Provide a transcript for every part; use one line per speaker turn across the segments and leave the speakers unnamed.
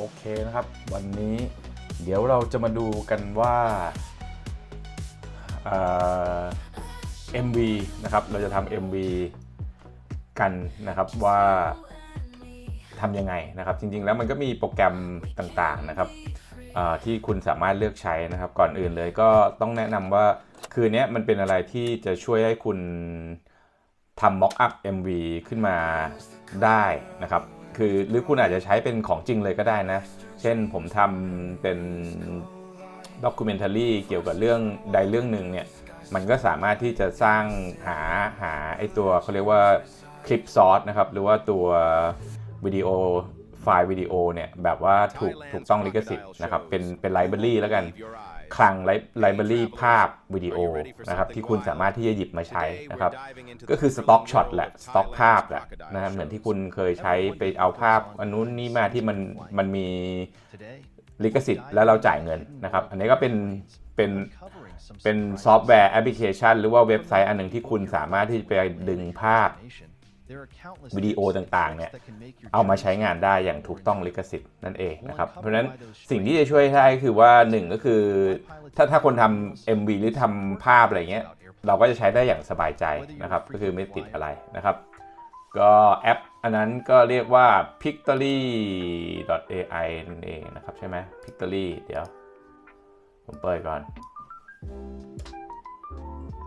โอเคนะครับ วันนี้เดี๋ยวเราจะมาดูกันว่าเอ่อ MV นะครับ เราจะทำ MV กันนะครับว่าทำยังไงนะครับ จริงๆแล้วมันก็มีโปรแกรมต่างๆนะครับที่คุณสามารถเลือกใช้นะครับ ก่อนอื่นเลยก็ต้องแนะนำว่าคือเนี้ยมันเป็นอะไรที่จะช่วยให้คุณทำ mock up MV ขึ้นมาได้นะครับ คือหรือคุณอาจจะใช้เป็นของจริงเลยก็ได้นะ เช่นผมทำเป็นด็อกิเมนทารีเกี่ยวกับเรื่องใดเรื่องหนึ่งเนี่ย มันก็สามารถที่จะสร้างหาหาไอตัวเขาเรียกว่าคลิปซอสนะครับ หรือว่าตัววิดีโอไฟล์วิดีโอเนี่ย แบบว่าถูกถูกต้องลิขสิทธิ์นะครับ เป็นเป็นไลบรารีแล้วกัน คลังไลบรารีภาพวิดีโอนะครับที่คุณสามารถที่จะหยิบมาใช้นะครับก็คือสต็อกช็อตแหละสต็อกภาพแหละนะครับเหมือนที่คุณเคยใช้ไปเอาภาพอันนู้นนี่มาที่มันมันมีลิขสิทธิ์แล้วเราจ่ายเงินนะครับ อันนี้ก็เป็นเป็นเป็นซอฟต์แวร์แอปพลิเคชัน หรือว่าเว็บไซต์อันหนึ่งที่คุณสามารถที่จะไปดึงภาพ วิดีโอต่างๆเนี่ยเอามาใช้งานได้อย่างถูกต้องลิขสิทธิ์นั่นเองนะครับเพราะฉะนั้นสิ่งที่จะช่วยได้ก็คือว่าหนึ่งก็คือถ้าถ้าคนทำ MV หรือทำภาพอะไรเงี้ยเราก็จะใช้ได้อย่างสบายใจนะครับก็คือไม่ติดอะไรนะครับ ก็แอปอันนั้นก็เรียกว่า pictory.ai นั่นเองนะครับใช่ไหม pictory เดี๋ยว ผมเปิดก่อน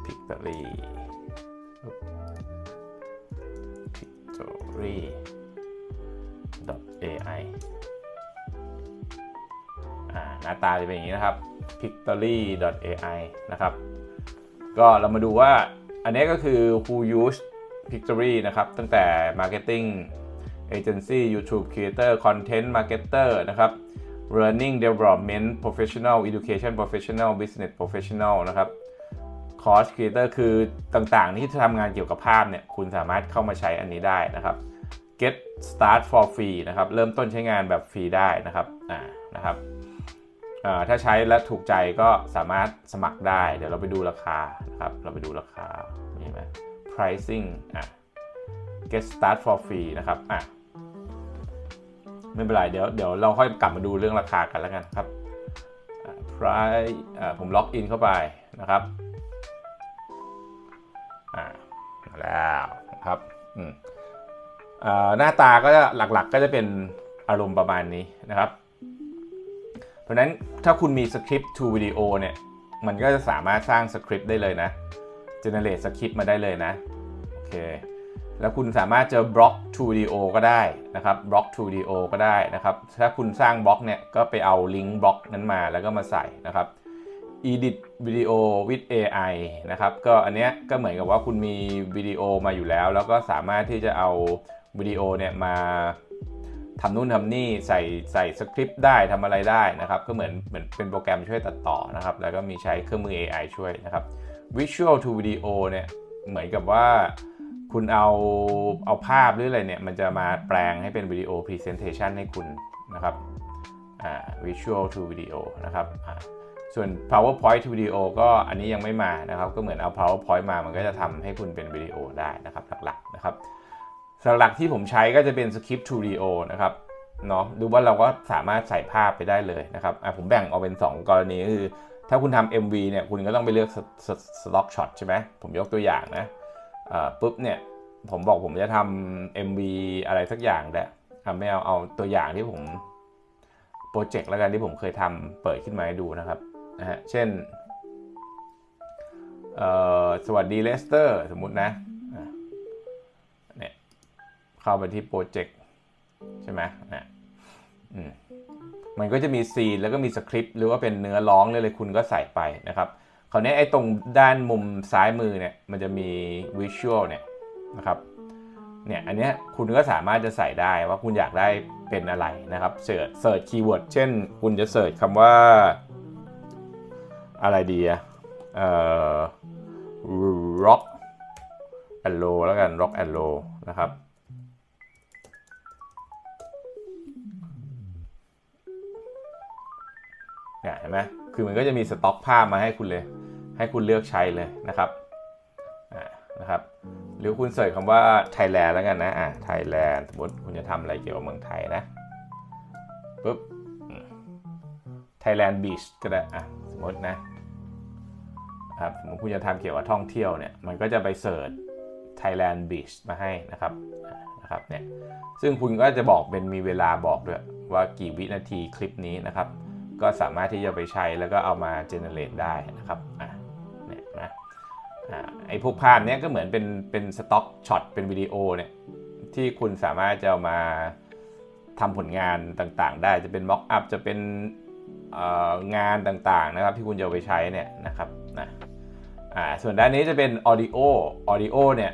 pictory pictory ai หน้าตาจะเป็นอย่างนี้นะครับ pictory ai นะครับ ก็เรามาดูว่าอันนี้ก็คือ who use Pictory นะครับ ตั้งแต่ Marketing Agency YouTube Creator Content Marketer นะครับ Learning Development Professional Education Professional Business Professional นะครับ Course Creator คือต่างๆ ที่ทำงานเกี่ยวกับภาพเนี่ยคุณสามารถเข้ามาใช้อันนี้ได้นะครับ Get Start for Free นะครับ เริ่มต้นใช้งานแบบฟรีได้นะครับอ่านะครับถ้าใช้และถูกใจก็สามารถสมัครได้ เดี๋ยวเราไปดูราคานะครับ เราไปดูราคามีไหม pricing อะ get start for free นะครับอะไม่เป็นไรเดี๋ยวเดี๋ยวเราค่อยกลับมาดูเรื่องราคากันแล้วกันครับ price ผมล็อกอินเข้าไปนะครับ อ่าแล้วนะครับอืมหน้าตาก็จะหลักๆ ก็จะเป็นอารมณ์ประมาณนี้นะครับ เพราะฉะนั้นถ้าคุณมีสคริปต์ to video เนี่ย มันก็จะสามารถสร้างสคริปต์ได้เลยนะ generate สคริปต์มาได้เลยนะ โอเค แล้วคุณสามารถจะบล็อก to video ก็ได้นะครับ บล็อก to video ก็ได้นะครับ ถ้าคุณสร้างบล็อกเนี่ย ก็ไปเอาลิงก์บล็อกนั้นมาแล้วก็มาใส่นะครับ edit video with AI นะครับก็อันเนี้ยก็เหมือนกับว่าคุณมีวิดีโอมาอยู่แล้ว แล้วก็สามารถที่จะเอาวิดีโอเนี่ยมาทำนู่นทำนี่ใส่ใส่สคริปต์ได้ทำอะไรได้นะครับ ก็เหมือนเหมือนเป็นโปรแกรมช่วยตัดต่อนะครับ แล้วก็มีใช้เครื่องมือ AI ช่วยนะครับ Visual to Video เนี่ยเหมือนกับว่าคุณเอาเอาภาพหรืออะไรเนี่ย มันจะมาแปลงให้เป็นวิดีโอ Presentation ให้คุณนะครับอ่า Visual to Video นะครับ ส่วน PowerPoint to Video ก็อันนี้ยังไม่มานะครับ ก็เหมือนเอา PowerPoint มา มันก็จะทำให้คุณเป็นวิดีโอได้นะครับหลักๆนะครับหลักๆที่ผมใช้ก็จะเป็นสคริปต์ to video นะครับเนาะดูว่าเราก็สามารถใส่ภาพไปได้เลยนะครับอะผมแบ่งออกเป็น 2 กรณีคือ ถ้าคุณทำ MV เนี่ยคุณก็ต้องไปเลือกสต็อกช็อตใช่ไหมผมยกตัวอย่างนะอ่าปุ๊บเนี่ยผมบอกผมจะทำ MV อะไรสักอย่างแหละอะไม่เอาเอาตัวอย่างที่ผมโปรเจกต์แล้วกันที่ผมเคยทำเปิดขึ้นมาให้ดูนะครับ นะฮะ เช่น สวัสดีเลสเตอร์สมมุตินะเนี่ยเข้าไปที่โปรเจกต์ใช่ไหมนะมันก็จะมีซีนแล้วก็มีสคริปต์หรือว่าเป็นเนื้อร้องเลยเลยคุณก็ใส่ไปนะครับคราวนี้ไอ้ตรงด้านมุมซ้ายมือเนี่ยมันจะมีวิชวลเนี่ยนะครับเนี่ยอันเนี้ยคุณก็สามารถจะใส่ได้ว่าคุณอยากได้เป็นอะไรนะครับเสิร์ชเสิร์ชคีย์เวิร์ดเช่น คุณจะเสิร์ชคำว่า อะไรดีอะเอ่อ rock and roll แล้วกัน rock and roll นะครับ เนี่ยเห็นไหมคือมันก็จะมีสต็อกภาพมาให้คุณเลย ให้คุณเลือกใช้เลยนะครับอ่านะครับ หรือคุณเสิร์ชคำว่า Thailand แล้วกันนะ อ่า Thailand สมมติคุณจะทำอะไรเกี่ยวกับเมืองไทยนะปุ๊บ Thailand Beach ก็ได้ อะ สมมตินะ ครับสมมติคุณจะทำเกี่ยวกับท่องเที่ยวเนี่ยมันก็จะไปเสิร์ช Thailand Beach มาให้นะครับนะครับเนี่ยซึ่งคุณก็จะบอกเป็นมีเวลาบอกด้วยว่ากี่วินาทีคลิปนี้นะครับ ก็สามารถที่จะไปใช้แล้วก็เอามา generate ได้นะครับอะเนี่ยนะอ่าไอ้พวกภาพเนี้ยก็เหมือนเป็นเป็นสต็อกช็อตเป็นวิดีโอเนี่ยที่คุณสามารถจะามาทำผลงานต่างๆ ได้จะเป็น mock up จะเป็นงานต่างๆนะครับที่คุณจะเอาไปใช้เนี่ยนะครับนะ อ่าส่วนด้านนี้จะเป็น audio audio เนี่ย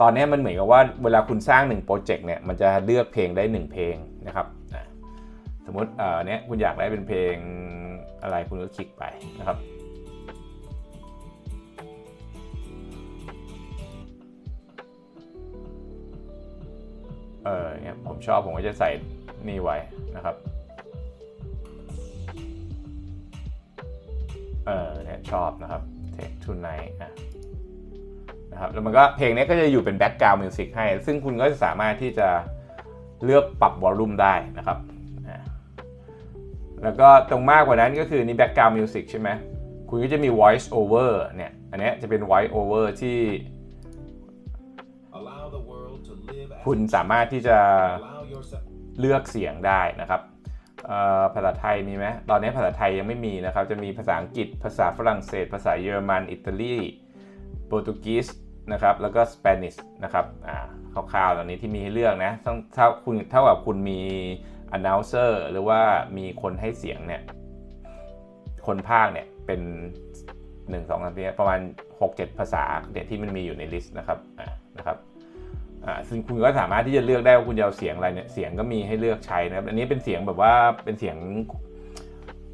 ตอนนี้มันเหมือนกับว่าเวลาคุณสร้าง1โปรเจกต์เนี่ย มันจะเลือกเพลงได้ 1 เพลงนะครับอะสมมติเอ่อเนี้ยคุณอยากได้เป็นเพลงอะไรคุณก็คลิกไปนะครับเออเนี่ยผมชอบผมก็จะใส่นี่ไว้นะครับ เออเนี่ยชอบนะครับ Take Tonight นะนะครับแล้วมันก็เพลงนี้ก็จะอยู่เป็นแบ็กกราวด์มิวสิกให้ ซึ่งคุณก็จะสามารถที่จะเลือกปรับวอลลุ่มได้นะครับอ่าแล้วก็ตรงมากกว่านั้นก็คือนี่แบ็กกราวด์มิวสิกใช่ไหมคุณก็จะมี voice over เนี่ย อันเนี้ยจะเป็น voice over ที่
Allow the world to live as
คุณสามารถที่จะ
allow yourself
เลือกเสียงได้นะครับเอ่อ ภาษาไทยมีไหมตอนนี้ภาษาไทยยังไม่มีนะครับ จะมีภาษาอังกฤษ ภาษาฝรั่งเศส ภาษาเยอรมัน อิตาลี โปรตุเกสนะครับ แล้วก็สเปนิชนะครับ อ่า คร่าวๆ ตอนนี้ที่มีให้เลือกนะต้องถ้าคุณเท่ากับคุณมี announcer หรือว่ามีคนให้เสียงเนี่ย คนภาคเนี่ยเป็น1 2 3 4ประมาณ 6-7 ภาษาเนี่ยที่มันมีอยู่ในลิสต์นะครับ อ่า นะครับ อ่าซึ่งคุณก็สามารถที่จะเลือกได้ว่าคุณจะเอาเสียงอะไรเนี่ยเสียงก็มีให้เลือกใช้นะครับอันนี้เป็นเสียงแบบว่าเป็นเสียง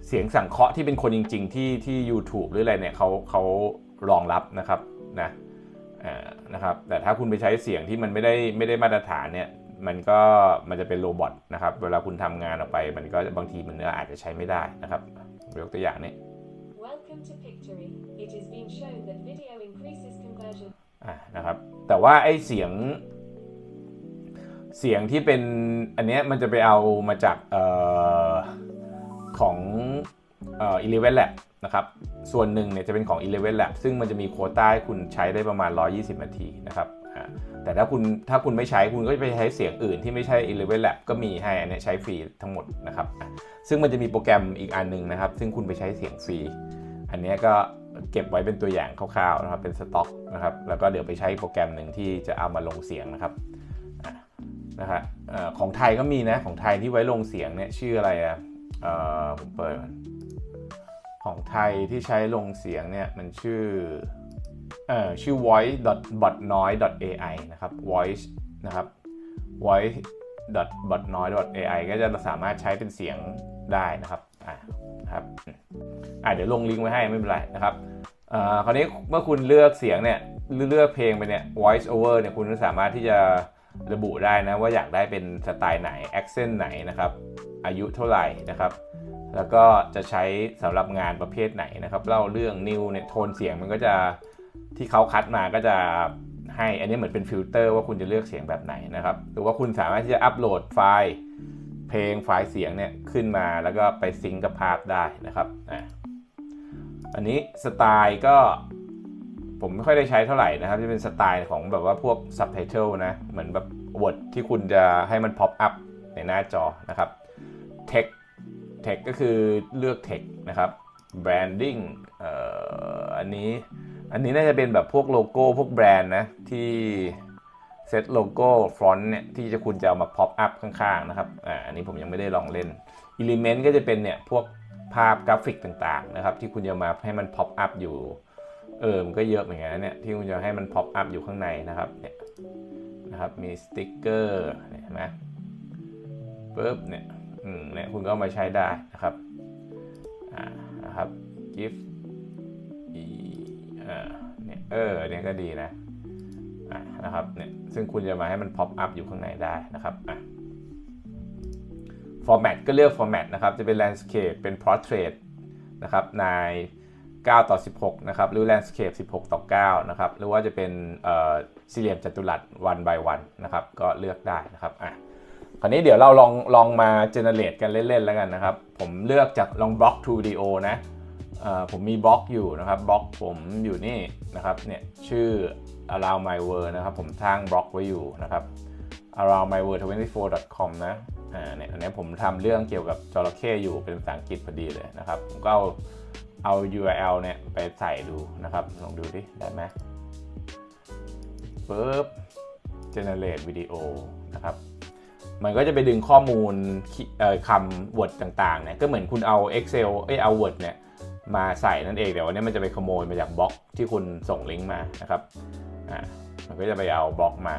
เสียงสังเคราะห์ที่เป็นคนจริง ๆ ที่ที่ YouTube หรืออะไรเนี่ยเขาเขารองรับนะครับนะอ่านะครับแต่ถ้าคุณไปใช้เสียงที่มันไม่ได้ไม่ได้มาตรฐานเนี่ยมันก็มันจะเป็นโรบอทนะครับ เวลาคุณทำงานออกไป มันก็บางทีมันก็อาจจะใช้ไม่ได้นะครับยกตัวอย่างนี้
Welcome to Pictory. It has been shown that video increases conversion.
อะนะครับ แต่ว่าไอ้เสียง เสียงที่เป็นอันเนี้ยมันจะไปเอามาจากเอ่อของเอ่อ11 lab นะครับ ส่วนหนึ่งเนี่ยจะเป็นของ e 11 lab ซึ่งมันจะมีโคต้าให้คุณใช้ได้ประมาณ 120 นาทีนะครับแต่ถ้าคุณถ้าคุณไม่ใช้คุณก็จะไปใช้เสียงอื่นที่ไม่ใช่ 11 lab ก็มีให้อันนี้ใช้ฟรีทั้งหมดนะครับซึ่งมันจะมีโปรแกรมอีกอันหนึ่งนะครับ ซึ่งคุณไปใช้เสียงฟรี อันนี้ก็เก็บไว้เป็นตัวอย่างคร่าวๆนะครับเป็นสต็อกนะครับแล้วก็เดี๋ยวไปใช้โปรแกรมหนึ่งที่จะเอามาลงเสียงนะครับ นะครับเอ่อของไทยก็มีนะของไทยที่ไว้ลงเสียงเนี่ยชื่ออะไรอะเอ่อผมเปิดก่อนของไทยที่ใช้ลงเสียงเนี่ยมันชื่อเอ่อชื่อ voice bot noise ai นะครับ voice นะครับ voice bot noise ai ก็จะสามารถใช้เป็นเสียงได้นะครับอ่าครับอะเดี๋ยวลงลิงก์ไว้ให้ไม่เป็นไรนะครับอ่อคราวนี้เมื่อคุณเลือกเสียงเนี่ยเลือกเพลงไปเนี่ย voice over เนี่ยคุณก็สามารถที่จะ ระบุได้นะว่าอยากได้เป็นสไตล์ไหน accent ไหนนะครับ อายุเท่าไหร่นะครับ แล้วก็จะใช้สำหรับงานประเภทไหนนะครับเล่าเรื่องนิวเนี่ยโทนเสียงมันก็จะที่เขาคัดมาก็จะให้อันนี้เหมือนเป็นฟิลเตอร์ว่าคุณจะเลือกเสียงแบบไหนนะครับ หรือว่าคุณสามารถที่จะอัปโหลดไฟล์ เพลงไฟล์เสียงเนี่ยขึ้นมาแล้วก็ไปซิงก์กับภาพได้นะครับอะอันนี้สไตล์ก็ ผมไม่ค่อยได้ใช้เท่าไหร่นะครับจะเป็นสไตล์ของแบบว่าพวก Subtitle นะ เหมือนแบบ Word ที่คุณจะให้มัน pop up ในหน้าจอนะครับ Text Text ก็คือเลือก Text นะครับ Branding เอ่ออันนี้อันนี้น่าจะเป็นแบบพวกโลโก้พวกแบรนด์นะที่เซตโลโก้ฟอนต์เนี่ยที่จะคุณจะเอามา pop up ข้างๆนะครับอ่าอันนี้ผมยังไม่ได้ลองเล่น Element ก็จะเป็นเนี่ยพวกภาพกราฟิกต่างๆนะครับที่คุณจะมาให้มัน pop up อยู่ เออมันก็เยอะเหมือนกันนะเนี่ยที่คุณจะให้มัน pop up อยู่ข้างในนะครับเนี่ยนะครับมีสติ๊กเกอร์เห็นไหมปุ๊บเนี่ยอืมเนี่ยคุณก็เอามาใช้ได้นะครับอ่านะครับ gift อีอ่าเนี่ยเออเนี่ยก็ดีนะอ่านะครับเนี่ยซึ่งคุณจะมาให้มัน pop up อยู่ข้างในได้นะครับอะ format ก็เลือก format นะครับ จะเป็น landscape เป็น portrait นะครับใน 9 ต่อ 16 นะครับ หรือ landscape 16 ต่อ 9 นะครับ หรือว่าจะเป็นเอ่อสี่เหลี่ยมจัตุรัส one by one นะครับ ก็เลือกได้นะครับ อะ คราวนี้เดี๋ยวเราลองลองมาเจเนเรตกันเล่น ๆ แล้วกันนะครับ ผมเลือกจากลองบล็อก to video นะเอ่อผมมีบล็อกอยู่นะครับบล็อกผมอยู่นี่นะครับเนี่ยชื่อ around my world นะครับ ผมสร้างบล็อกไว้อยู่นะครับ around my world 24 com นะอ่าเนี่ยอันนี้ผมทำเรื่องเกี่ยวกับจระเข้อยู่เป็นภาษาอังกฤษพอดีเลยนะครับ ผมก็เอา เอา URL เนี่ยไปใส่ดูนะครับ ลองดูดิ ได้ไหมปึ๊บ generate video นะครับ มันก็จะไปดึงข้อมูลคิเอ่อคำ Word ต่างๆ เนี่ย ก็เหมือนคุณเอา Excel เอ้ย เอา Word เนี่ย มาใส่นั่นเองแต่วันนี้มันจะไปขโมยมาจากบล็อกที่คุณส่งลิงก์มานะครับ อ่า มันก็จะไปเอาบล็อกมา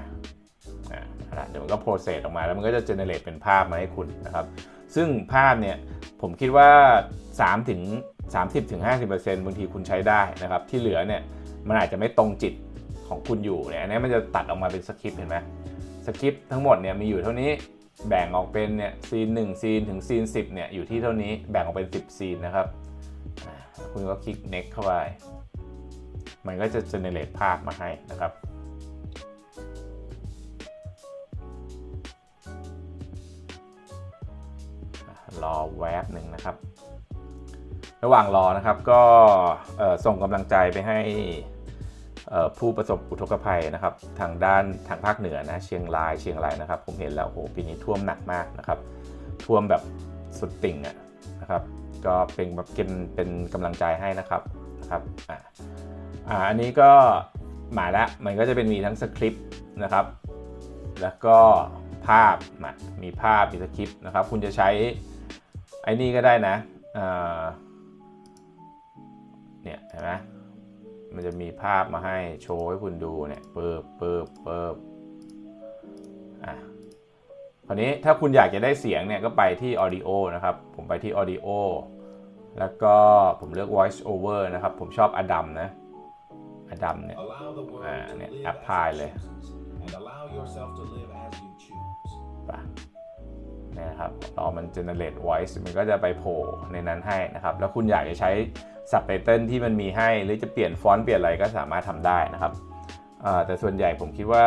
อ่า เดี๋ยวมันก็ process ออกมาแล้วมันก็จะ generate เป็นภาพมาให้คุณนะครับ ซึ่งภาพเนี่ย ผมคิดว่า3ถึง 30ถึง50%บางทีคุณใช้ได้นะครับ ที่เหลือเนี่ยมันอาจจะไม่ตรงจิตของคุณอยู่เนี่ยอันนี้มันจะตัดออกมาเป็นสคริปต์เห็นไหมสคริปต์ทั้งหมดเนี่ยมีอยู่เท่านี้แบ่งออกเป็นเนี่ยซีน1ซีนถึงซีน10เนี่ยอยู่ที่เท่านี้แบ่งออกเป็น 10 ซีนนะครับ คุณก็คลิก next เข้าไปมันก็จะ generate ภาพมาให้นะครับรอแวบหนึ่งนะครับ ระหว่างรอนะครับก็ส่งกำลังใจไปให้ผู้ประสบอุทกภัยนะครับ ทางด้านทางภาคเหนือนะเชียงรายเชียงรายนะครับ ผมเห็นแล้วโอ้โหปีนี้ท่วมหนักมากนะครับท่วมแบบสุดติ่งอะนะครับ ก็เป็นแบบเป็นเป็นกำลังใจให้นะครับนะครับอ่าอ่าอันนี้ก็มาแล้วมันก็จะเป็นมีทั้งสคริปต์นะครับ แล้วก็ภาพมามีภาพมีสคริปต์นะครับ คุณจะใช้ไอ้นี่ก็ได้นะอ่า เนี่ยเห็นไหมมันจะมีภาพมาให้โชว์ให้คุณดูเนี่ยเปิบเปิบเปิบอะคราวนี้ถ้าคุณอยากจะได้เสียงเนี่ยก็ไปที่ audio นะครับ ผมไปที่ audio แล้วก็ผมเลือก voice over นะครับ ผมชอบอดัมนะอดัมเนี่ย
Allow the world
Ah,
to
เนี่ย
live
แอป
as
พลาย
it
เลย
chooses, and allow yourself to live as you choose.
ปะเนี่ยนะครับรอมัน generate voice มันก็จะไปโผล่ในนั้นให้นะครับ แล้วคุณอยากจะใช้ subtitle ที่มันมีให้หรือจะเปลี่ยนฟอนต์เปลี่ยนอะไรก็สามารถทำได้นะครับแต่ส่วนใหญ่ผมคิดว่า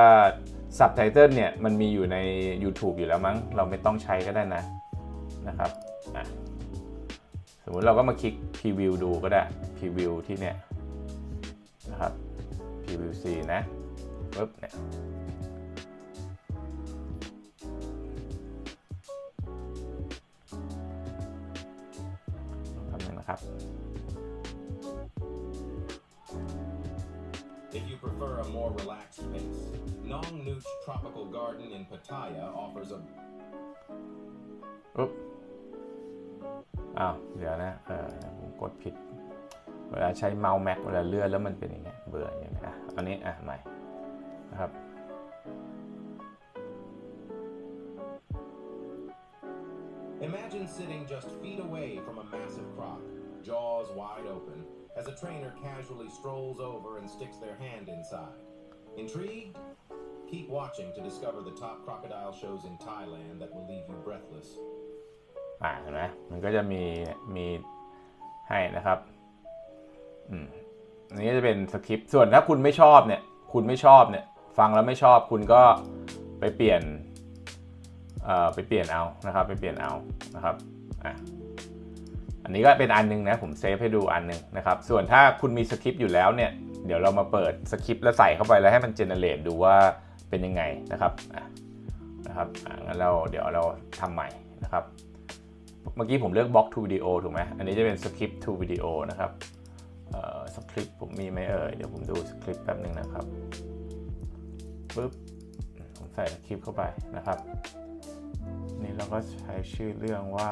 subtitle เนี่ยมันมีอยู่ใน YouTube อยู่แล้วมั้ง เราไม่ต้องใช้ก็ได้นะนะครับสมมุติเราก็มาคลิก preview ดูก็ได้ preview ที่เนี่ยนะครับ preview C นะปึ๊บเนี่ยทำหนึ่งนะครับ
If you prefer a more relaxed pace, Nong Nooch Tropical Garden in Pattaya offers a
ปุ๊บ อ้าว เดี๋ยวนะ เออผมกดผิด เวลาใช้เมาส์แม็กเวลาเลื่อนแล้วมันเป็นอย่างเงี้ย เบื่ออย่างเงี้ยอ่ะอันนี้ อ่ะ ใหม่ นะครับ
Imagine sitting just feet away from a massive croc, jaws wide open, as a trainer casually strolls over and sticks their hand inside. Intrigued? Keep watching to discover the top crocodile shows in Thailand that will leave you breathless.
อ่าเห็นไหมมันก็จะมีมีให้นะครับอืมอันนี้จะเป็นสคริปต์ส่วนถ้าคุณไม่ชอบเนี่ยคุณไม่ชอบเนี่ยฟังแล้วไม่ชอบคุณก็ไปเปลี่ยนเอ่อไปเปลี่ยนเอานะครับไปเปลี่ยนเอานะครับอะ อันนี้ก็เป็นอันหนึงนะผมเซฟให้ดูอันหนึงนะครับ ส่วนถ้าคุณมีสคริปต์อยู่แล้วเนี่ย เดี๋ยวเรามาเปิดสคริปต์แล้วใส่เข้าไปแล้วให้มันเจเนเรตดูว่าเป็นยังไงนะครับนะครับงั้นเราเดี๋ยวเราทำใหม่นะครับ เมื่อกี้ผมเลือก Box to Video ถูกไหมอันนี้จะเป็น Script to Video นะครับสคริปต์ผมมีไหมเอ่ยเดี๋ยวผมดูสคริปต์แป๊บนึงนะครับปึ๊บผมใส่สคริปต์เข้าไปนะครับ นี่เราก็ใช้ชื่อเรื่องว่า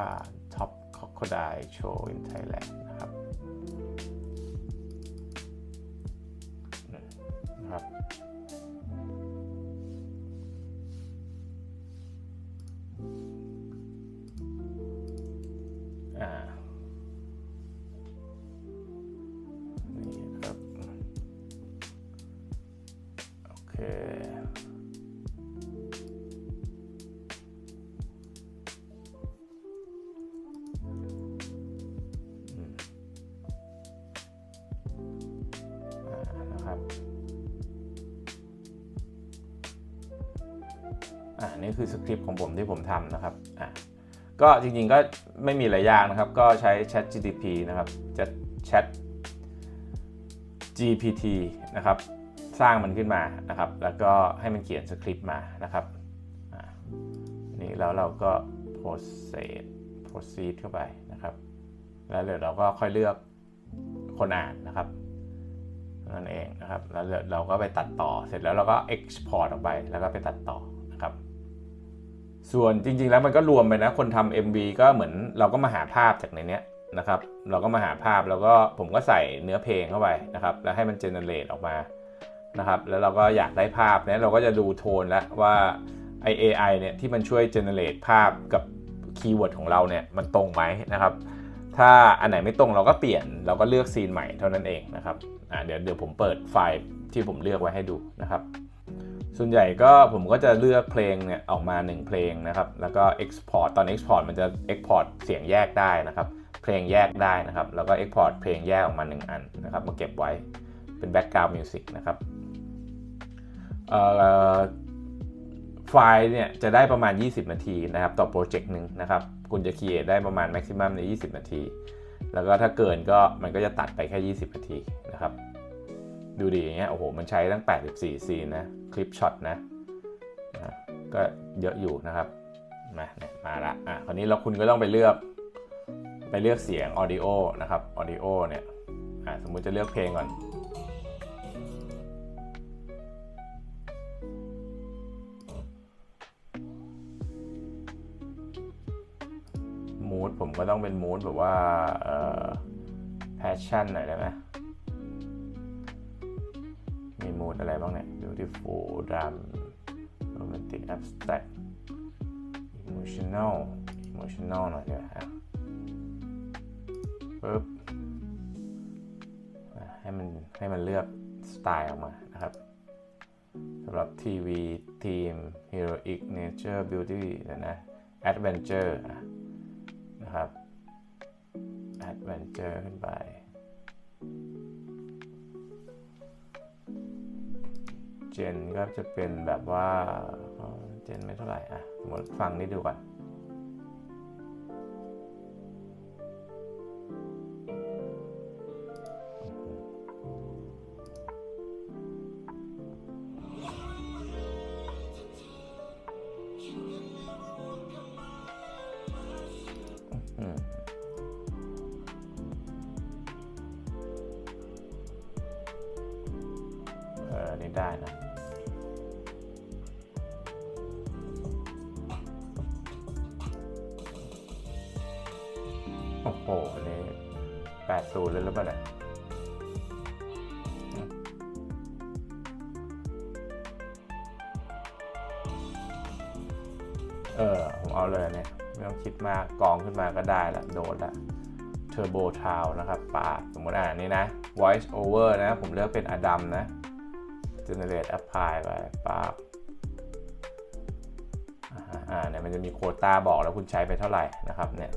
Top Crocodile Show in Thailand นะครับนะครับ อ่า นี่ครับ โอเค นี่คือสคริปต์ของผมที่ผมทำนะครับอ่าก็จริงๆก็ไม่มีอะไรยากนะครับ ก็ใช้ Chat GTP นะครับจะ Chat GPT นะครับ สร้างมันขึ้นมานะครับ แล้วก็ให้มันเขียนสคริปต์มานะครับอ่านี่แล้วเราก็ proceed proceed เข้าไปนะครับ แล้วเดี๋ยวเราก็ค่อยเลือกคนอ่านนะครับนั่นเองนะครับ แล้วเดี๋ยวเราก็ไปตัดต่อเสร็จแล้วเราก็ export ออกไปแล้วก็ไปตัดต่อ ส่วนจริง ๆ แล้วมันก็รวมไปนะคนทำ MV ก็เหมือนเราก็มาหาภาพจากในเนี้ยนะครับ เราก็มาหาภาพแล้วก็ผมก็ใส่เนื้อเพลงเข้าไปนะครับ แล้วให้มัน generate ออกมานะครับ แล้วเราก็อยากได้ภาพเนี้ยเราก็จะดูโทนแล้วว่าไอ AI เนี่ยที่มันช่วย generate ภาพกับคีย์เวิร์ดของเราเนี่ยมันตรงไหมนะครับ ถ้าอันไหนไม่ตรงเราก็เปลี่ยนเราก็เลือกซีนใหม่เท่านั้นเองนะครับอ่าเดี๋ยวเดี๋ยวผมเปิดไฟล์ที่ผมเลือกไว้ให้ดูนะครับ ส่วนใหญ่ก็ผมก็จะเลือกเพลงเนี่ยออกมา 1 เพลงนะครับ แล้วก็ export ตอน export มันจะ export เสียงแยกได้นะครับ เพลงแยกได้นะครับ แล้วก็ export เพลงแยกออกมา 1 อันนะครับ มาเก็บไว้เป็น background music นะครับไฟล์เนี่ยจะได้ประมาณ 20 นาทีนะครับ ต่อโปรเจกต์หนึ่งนะครับ คุณจะ create ได้ประมาณ maximum ใน 20 นาที แล้วก็ถ้าเกินก็มันก็จะตัดไปแค่ 20 นาทีนะครับ ดูดีอย่างเงี้ยโอ้โหมันใช้ตั้ง 84 ซีนนะ คลิปช็อตนะก็เยอะอยู่นะครับ มาเนี่ยมาละอะคราวนี้เราคุณก็ต้องไปเลือก ไปเลือกเสียงออดิโอนะครับออดิโอเนี่ยอะสมมุติจะเลือกเพลงก่อนมูดผมก็ต้องเป็นมูดแบบว่าเอ่อ passion หน่อยได้ไหม มีโหมดอะไรบ้างเนี่ย beautiful drum romantic abstract emotional emotional หน่อยเดี๋ยวฮะปึ๊บให้มันให้มันเลือกสไตล์ออกมานะครับสำหรับทีวีทีม heroic nature beauty เดี๋ยวนะ adventure นะครับ adventure ขึ้นไป เจนก็จะเป็นแบบว่าเอ่อเจนไม่เท่าไหร่อะสมมติฟังนิดดูก่อน ผมเอาเลยเนี่ยไม่ต้องคิดมากกองขึ้นมาก็ได้ละโดนละ Turbo t o w นะครับปาดสมมติอ่านนี้นะ Voice Over นะผมเลือกเป็นอดัมนะ Generate Apply ไปปาบอ่าเนี่ยมันจะมีโคต้าบอกแล้วคุณใช้ไปเท่าไหร่นะครับเนี่ย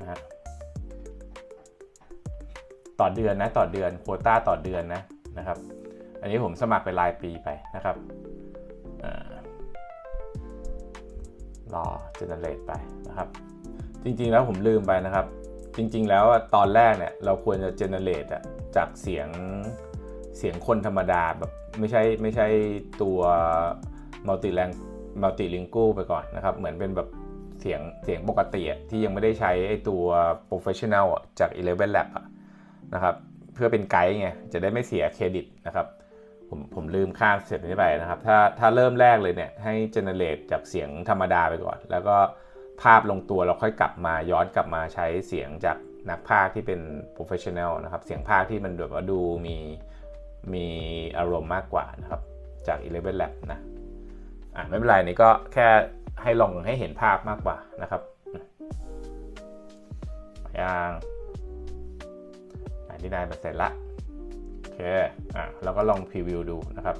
นะฮะต่อเดือนนะต่อเดือนโคต้าต่อเดือนนะนะครับ อันนี้ผมสมัครเป็นรายปีไปนะครับ รอ generate ไปนะครับ จริงๆแล้วผมลืมไปนะครับ จริงๆแล้วตอนแรกเนี่ยเราควรจะ generate จากเสียงเสียงคนธรรมดาแบบไม่ใช่ไม่ใช่ตัว multi lang multi lingual ไปก่อนนะครับ เหมือนเป็นแบบเสียงเสียงปกติที่ยังไม่ได้ใช้ไอ้ตัว professional อะจาก Eleven Lab อะนะครับ เพื่อเป็นไกด์ไง จะได้ไม่เสียเครดิตนะครับ ผมผมลืมข้ามสเต็ปนี้ไปนะครับ ถ้าถ้าเริ่มแรกเลยเนี่ยให้ generate จากเสียงธรรมดาไปก่อน แล้วก็ภาพลงตัวเราค่อยกลับมาย้อนกลับมาใช้เสียงจากนักพากที่เป็น professional นะครับเสียงพากที่มันแบบว่าดูมีมีอารมณ์มากกว่านะครับจาก Eleven Lab นะอะไม่เป็นไรนี่ก็แค่ให้ลองให้เห็นภาพมากกว่านะครับอย่างอันที่ได้เปอร์เซ็นต์ละ อเคอะเราก็ลองพรีวิวดูนะครับ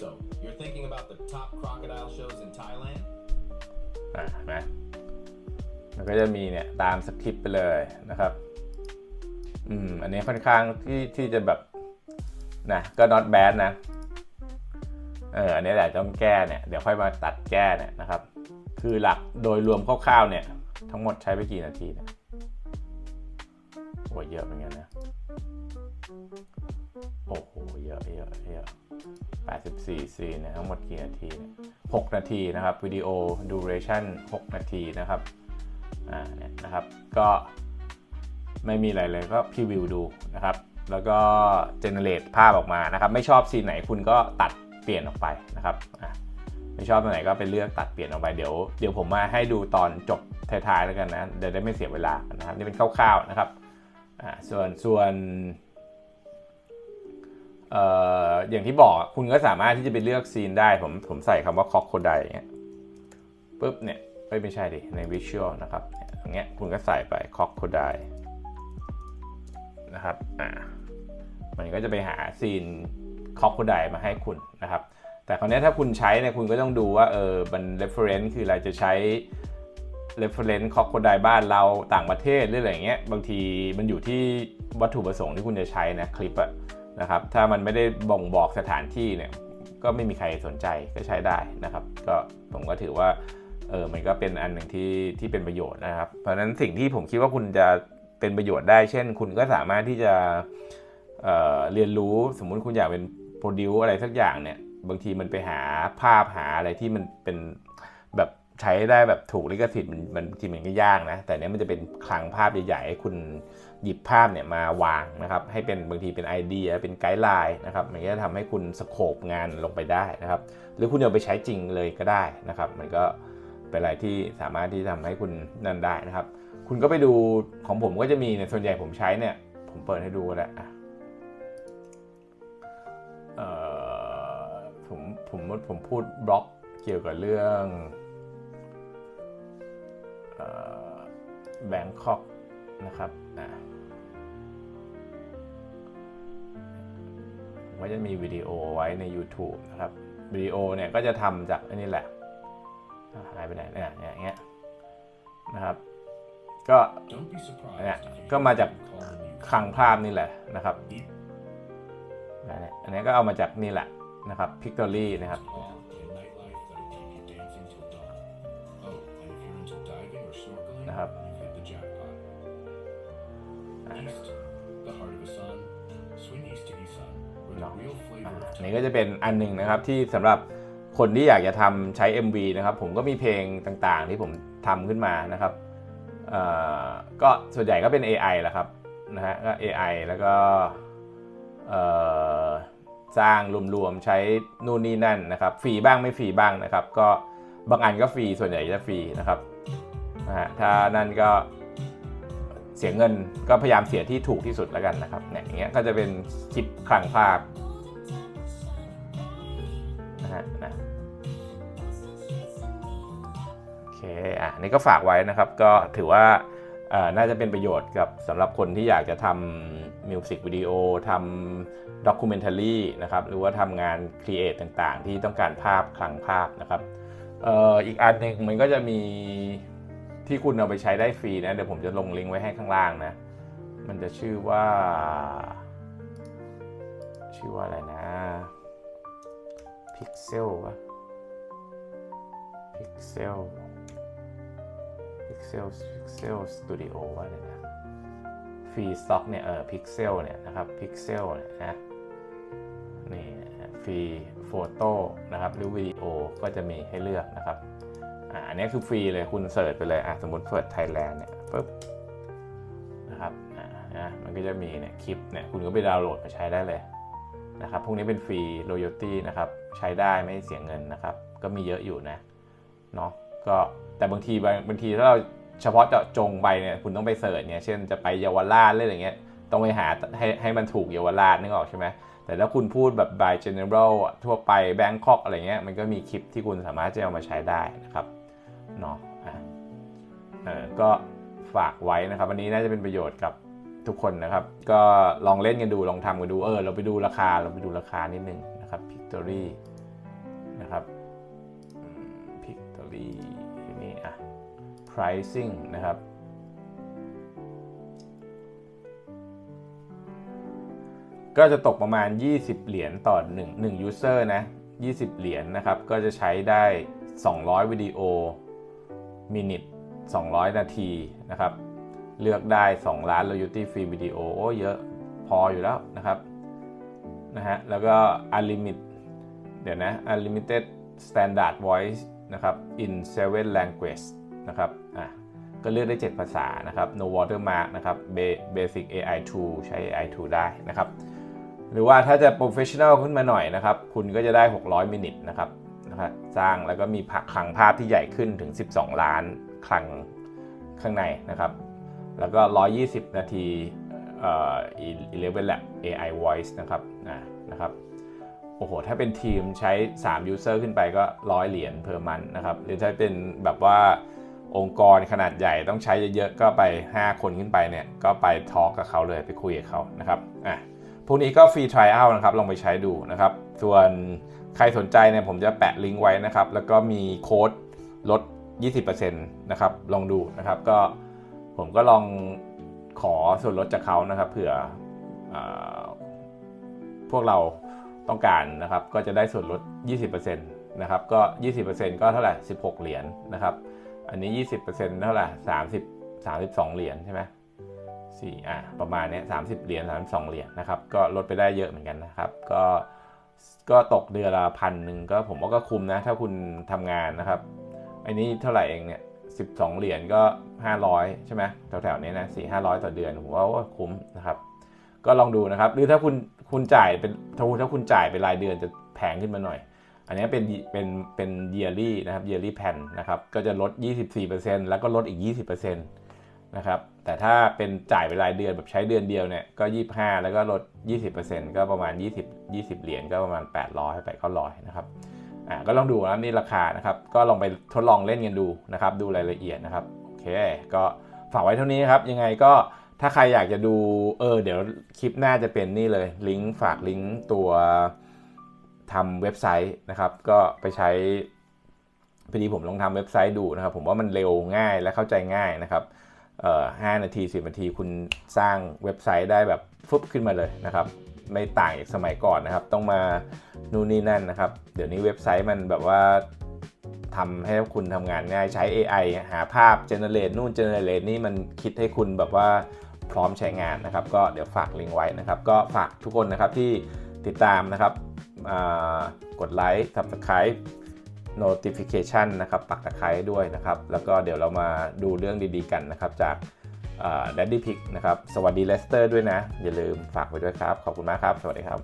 So, you're thinking about the top crocodile shows in Thailand?
อะเห็นไหมมันก็จะมีเนี่ยตามสคริปต์ไปเลยนะครับอืมอันนี้ค่อนข้างที่ที่จะแบบนะก็ not bad นะเอออันนี้แหละต้องแก้เนี่ยเดี๋ยวค่อยมาตัดแก้เนี่ยนะครับ คือหลักโดยรวมคร่าวๆเนี่ย ทั้งหมดใช้ไปกี่นาทีเนี่ยโอ้ยเยอะเหมือนกันนะ โอ้โห เยอะเยอะเยอะ84ซีนเนี่ยทั้งหมดกี่นาทีเนี่ย6นาทีนะครับ วิดีโอ duration 6นาทีนะครับ อ่า เนี่ยนะครับ ก็ไม่มีอะไรเลยก็พรีวิวดูนะครับ แล้วก็ generate ภาพออกมานะครับ ไม่ชอบซีนไหนคุณก็ตัดเปลี่ยนออกไปนะครับ อ่าไม่ชอบตรงไหนก็ไปเลือกตัดเปลี่ยนออกไปเดี๋ยวเดี๋ยวผมมาให้ดูตอนจบท้ายๆแล้วกันนะ เดี๋ยวได้ไม่เสียเวลานะครับ นี่เป็นคร่าวๆนะครับ อ่า ส่วนส่วน อย่างที่บอกคุณก็สามารถที่จะไปเลือกซีนได้ ผมผมใส่คำว่าคอกโคไดอย่างเงี้ยปุ๊บเนี่ยเอ้ยไม่ใช่ดิในวิชวลนะครับอย่างเงี้ยคุณก็ใส่ไปคอกโคไดนะครับอ่ามันก็จะไปหาซีนคอกโคไดมาให้คุณนะครับแต่คราวนี้ถ้าคุณใช้เนี่ยคุณก็ต้องดูว่าเออมัน reference คืออะไรจะใช้ reference คอกโคไดบ้านเราต่างประเทศหรืออะไรเงี้ยบางทีมันอยู่ที่วัตถุประสงค์ที่คุณจะใช้นะคลิปอะ นะครับถ้ามันไม่ได้บ่งบอกสถานที่เนี่ยก็ไม่มีใครสนใจก็ใช้ได้นะครับ ก็ผมก็ถือว่าเออมันก็เป็นอันหนึ่งที่ที่เป็นประโยชน์นะครับ เพราะฉะนั้นสิ่งที่ผมคิดว่าคุณจะเป็นประโยชน์ได้ เช่น คุณก็สามารถที่จะเเรียนรู้สมมุติคุณอยากเป็นโปรดิวอะไรสักอย่างเนี่ยบางทีมันไปหาภาพหาอะไรที่มันเป็นแบบใช้ได้แบบถูกลิขสิทธิ์มันมันบางทีมันก็ยากนะ แต่เนี้ยมันจะเป็นคลังภาพใหญ่ๆให้คุณ หยิบภาพเนี่ยมาวางนะครับให้เป็นบางทีเป็นไอเดียเป็นไกด์ไลน์นะครับมันก็จะทำให้คุณสโคปงานลงไปได้นะครับ หรือคุณเอาไปใช้จริงเลยก็ได้นะครับ มันก็เป็นอะไรที่สามารถที่ทำให้คุณนั่นได้นะครับ คุณก็ไปดูของผมก็จะมีเนี่ยส่วนใหญ่ผมใช้เนี่ย ผมเปิดให้ดูก็ได้อะเออผมผมผมพูดบล็อกเกี่ยวกับเรื่องแบงคอกนะครับ จะมีวิดีโอไว้ใน YouTube นะครับวิดีโอเนี่ยก็จะทำจากอันนี้แหละอะหายไปไหนเนี่ยเนี่ยอย่างเงี้ยนะครับ ก็
Don't be surprised
เนี่ย
if you
ก็มาจาก
hear them call the music.
คลังภาพนี่แหละนะครับอันนี้อันนี้ก็เอามาจากนี่แหละนะครับ Pictory นะครับ นนี้ก็จะเป็นอันหนึ่งนะครับที่สำหรับคนที่อยากจะทำใช้ MV นะครับ ผมก็มีเพลงต่างๆ ที่ผมทำขึ้นมานะครับก็ส่วนใหญ่ก็เป็น AI แหละครับนะฮะก็ AI แล้วก็สร้างรวมๆใช้นู่นนี่นั่นนะครับฟรีบ้างไม่ฟรีบ้างนะครับ ก็บางอันก็ฟรีส่วนใหญ่จะฟรีนะครับนะฮะถ้านั่นก็เสียเงินก็พยายามเสียที่ถูกที่สุดแล้วกันนะครับเนี่ยอย่างเงี้ยก็จะเป็นคลิปคลังภาพ นะฮะนะโอเคอะนี่ก็ฝากไว้นะครับก็ถือว่าน่าจะเป็นประโยชน์กับสำหรับคนที่อยากจะทำมิวสิกวิดีโอทำด็อกิเมนทารีนะครับหรือว่าทำงานครีเอทต่างๆ ที่ต้องการภาพคลังภาพนะครับอีกอันหนึ่งมันก็จะมีที่คุณเอาไปใช้ได้ฟรีนะ เดี๋ยวผมจะลงลิงก์ไว้ให้ข้างล่างนะ มันจะชื่อว่า ชื่อว่าอะไรนะ พิกเซลวะพิกเซลพิกเซลพิกเซลสตูดิโอว่าอะไรนะฟรีสต็อกเนี่ยเออพิกเซลเนี่ยนะครับพิกเซลเนี่ยนะนี่ฟรีโฟโต้นะครับหรือวิดีโอก็จะมีให้เลือกนะครับอ่าอันนี้คือฟรีเลยคุณเสิร์ชไปเลยอะสมมติเปิดไทยแลนด์เนี่ยปุ๊บนะครับอ่านะมันก็จะมีเนี่ยคลิปเนี่ยคุณก็ไปดาวน์โหลดมาใช้ได้เลยนะครับพวกนี้เป็นฟรี royalty นะครับ ใช้ได้ไม่เสียเงินนะครับ ก็มีเยอะอยู่นะเนาะก็แต่บางทีบางบางทีถ้าเราเฉพาะเจาะจงไปเนี่ยคุณต้องไปเสิร์ชเนี่ยเช่นจะไปเยาวราชอะไรอย่างเงี้ยต้องไปหาให้ให้มันถูกเยาวราชนึกออกใช่ไหมแต่ถ้าคุณพูดแบบ by general ทั่วไป Bangkok อะไรเงี้ยมันก็มีคลิปที่คุณสามารถจะเอามาใช้ได้นะครับเนาะอะเออก็ฝากไว้นะครับวันนี้น่าจะเป็นประโยชน์กับทุกคนนะครับ ก็ลองเล่นกันดูลองทำกันดูเออเราไปดูราคาเราไปดูราคานิดนึง Victory นะครับอืม Pictory นี่อะ pricing นะครับ ก็จะตกประมาณ 20 เหรียญต่อ1 1 user นะ 20 เหรียญนะครับ ก็จะใช้ได้ 200 วิดีโอ มินิท200 นาทีนะครับเลือกได้ 2 ล้าน royalty free วิดีโอโอ้เยอะพออยู่แล้วนะครับนะฮะแล้วก็ unlimited เดี๋ยวนะ unlimited standard voice นะครับ in seven language นะครับอะก็เลือกได้ 7 ภาษานะครับ no watermark นะครับ Basic AI tool ใช้ AI tool ได้นะครับ หรือว่าถ้าจะ professional ขึ้นมาหน่อยนะครับ คุณก็จะได้ 600 มินิทนะครับนะครับสร้างแล้วก็มีผักคลังภาพที่ใหญ่ขึ้นถึง 12 ล้านคลังข้างในนะครับ แล้วก็ 120 นาทีเอ่อ11 lab AI voice นะครับ อ่า นะครับ โอ้โห ถ้าเป็นทีมใช้ 3 user ขึ้นไปก็100เหรียญ per month นะครับ หรือถ้าเป็นแบบว่าองค์กรขนาดใหญ่ต้องใช้เยอะๆ ก็ไป 5 คนขึ้นไปเนี่ย ก็ไปทอล์กกับเขาเลยไปคุยกับเขานะครับอะพวกนี้ก็ฟรี trial นะครับ ลองไปใช้ดูนะครับ ส่วนใครสนใจเนี่ยผมจะแปะลิงก์ไว้นะครับ แล้วก็มีโค้ดลด 20%นะครับ ลองดูนะครับ ก็ผมก็ลองขอส่วนลดจากเขานะครับ เผื่ออพวกเรา ต้องการนะครับก็จะได้ส่วนลด 20%นะครับก็ 20%ก็เท่าไหร่ 16 เหรียญนะครับอันนี้ 20%เท่าไหร่30 32 เหรียญใช่ไหมสี่อะประมาณเนี้ยสามสิบเหรียญสามสองเหรียญนะครับ ก็ลดไปได้เยอะเหมือนกันนะครับ ก็ก็ตกเดือนละพันหนึ่งก็ผมว่าก็คุ้มนะ ถ้าคุณทำงานนะครับอันนี้เท่าไหร่เองเนี่ยสิบสองเหรียญก็ห้าร้อยใช่ไหมแถวๆนี้นะสี่ห้าร้อยต่อเดือนผมว่าว่าคุ้มนะครับ ก็ลองดูนะครับ หรือถ้าคุณ คุณจ่ายเป็นถ้าถ้าคุณจ่ายเป็นรายเดือนจะแพงขึ้นมาหน่อย อันนี้เป็นเป็นเป็น yearly นะครับ yearly plan นะครับก็จะลด 24%แล้วก็ลดอีก 20%นะครับแต่ถ้าเป็นจ่ายเป็นรายเดือนแบบใช้เดือนเดียวเนี่ยก็ 25 แล้วก็ลด 20%ก็ประมาณ 20 20 เหรียญก็ประมาณ 800ไป900นะครับอ่าก็ลองดูนะครับนี่ราคานะครับก็ลองไปทดลองเล่นกันดูนะครับดูรายละเอียดนะครับโอเคก็ฝากไว้เท่านี้ครับยังไงก็ ถ้าใครอยากจะดูเออเดี๋ยวคลิปหน้าจะเป็นนี่เลย ลิงก์ฝากลิงก์ตัวทำเว็บไซต์นะครับ ก็ไปใช้พอดีผมลองทำเว็บไซต์ดูนะครับ ผมว่ามันเร็วง่ายและเข้าใจง่ายนะครับเอ่อห้านาทีสินาทีคุณสร้างเว็บไซต์ได้แบบฟึบขึ้นมาเลยนะครับ ไม่ต่างจากสมัยก่อนนะครับ ต้องมานู่นนี่นั่นนะครับ เดี๋ยวนี้เว็บไซต์มันแบบว่าทำให้คุณทำงานง่ายใช้ AI หาภาพเจเนเรตนู่นเจเนเรตนี่มันคิดให้คุณแบบว่า พร้อมใช้งานนะครับ ก็เดี๋ยวฝากลิงก์ไว้นะครับ ก็ฝากทุกคนนะครับที่ติดตามนะครับกดไลค์ Subscribe Notification นะครับปักตะไคร้ด้วยนะครับ แล้วก็เดี๋ยวเรามาดูเรื่องดีๆกันนะครับจากอ่า Daddy Pig นะครับ สวัสดีเลสเตอร์ด้วยนะ อย่าลืมฝากไว้ด้วยครับ ขอบคุณมากครับ สวัสดีครับ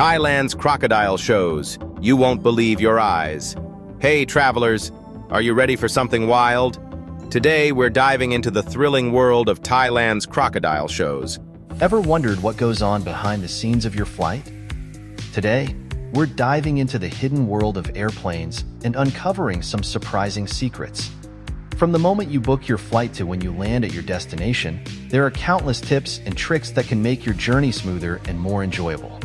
Thailand's crocodile shows. You won't believe your eyes. Hey, travelers, are you ready for something wild? Today, we're diving into the thrilling world of Thailand's crocodile shows.
Ever wondered what goes on behind the scenes of your flight? Today, we're diving into the hidden world of airplanes and uncovering some surprising secrets. From the moment you book your flight to when you land at your destination, there are countless tips and tricks that can make your journey smoother and more enjoyable.